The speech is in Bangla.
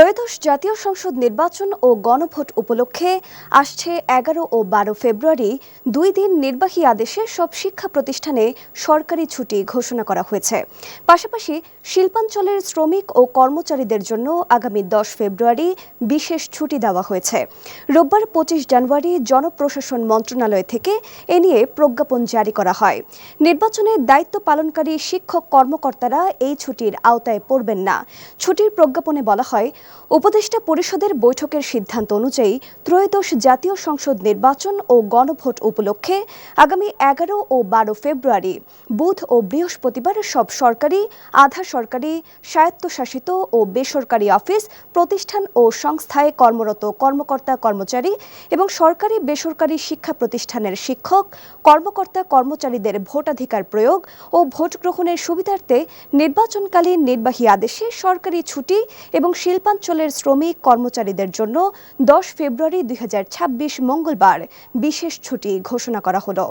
ত্রয়োদশ জাতীয় সংসদ নির্বাচন ও গণভোট উপলক্ষে আসছে এগারো ও বারো ফেব্রুয়ারি দুই দিন নির্বাহী আদেশে সব শিক্ষা প্রতিষ্ঠানে সরকারি ছুটি ঘোষণা করা হয়েছে। পাশাপাশি শিল্পাঞ্চলের শ্রমিক ও কর্মচারীদের জন্য আগামী দশ ফেব্রুয়ারি বিশেষ ছুটি দেওয়া হয়েছে। রোববার পঁচিশ জানুয়ারি জনপ্রশাসন মন্ত্রণালয় থেকে এ নিয়ে প্রজ্ঞাপন জারি করা হয়। নির্বাচনে দায়িত্ব পালনকারী শিক্ষক কর্মকর্তারা এই ছুটির আওতায় পড়বেন না। ছুটির প্রজ্ঞাপনে বলা হয় উপদেষ্টা পরিষদের বৈঠকের সিদ্ধান্ত অনুযায়ী ত্রয়োদশ জাতীয় সংসদ নির্বাচন ও গণভোট উপলক্ষে আগামী এগারো ও বারো ফেব্রুয়ারি, বুধ ও বৃহস্পতিবার সব সরকারি, আধা সরকারি, স্বায়ত্তশাসিত ও বেসরকারি অফিস, প্রতিষ্ঠান ও সংস্থায় কর্মরত কর্মকর্তা কর্মচারী এবং সরকারি বেসরকারি শিক্ষা প্রতিষ্ঠানের শিক্ষক, কর্মকর্তা কর্মচারীদের ভোটাধিকার প্রয়োগ ও ভোট গ্রহণের সুবিধার্থে নির্বাচনকালীন নির্বাহী আদেশে সরকারি ছুটি এবং শিল্পাঞ্চলের শ্রমিক কর্মচারীদের জন্য দশ ফেব্রুয়ারি দুই হাজার ছাব্বিশ মঙ্গলবার বিশেষ ছুটি ঘোষণা করা হলো।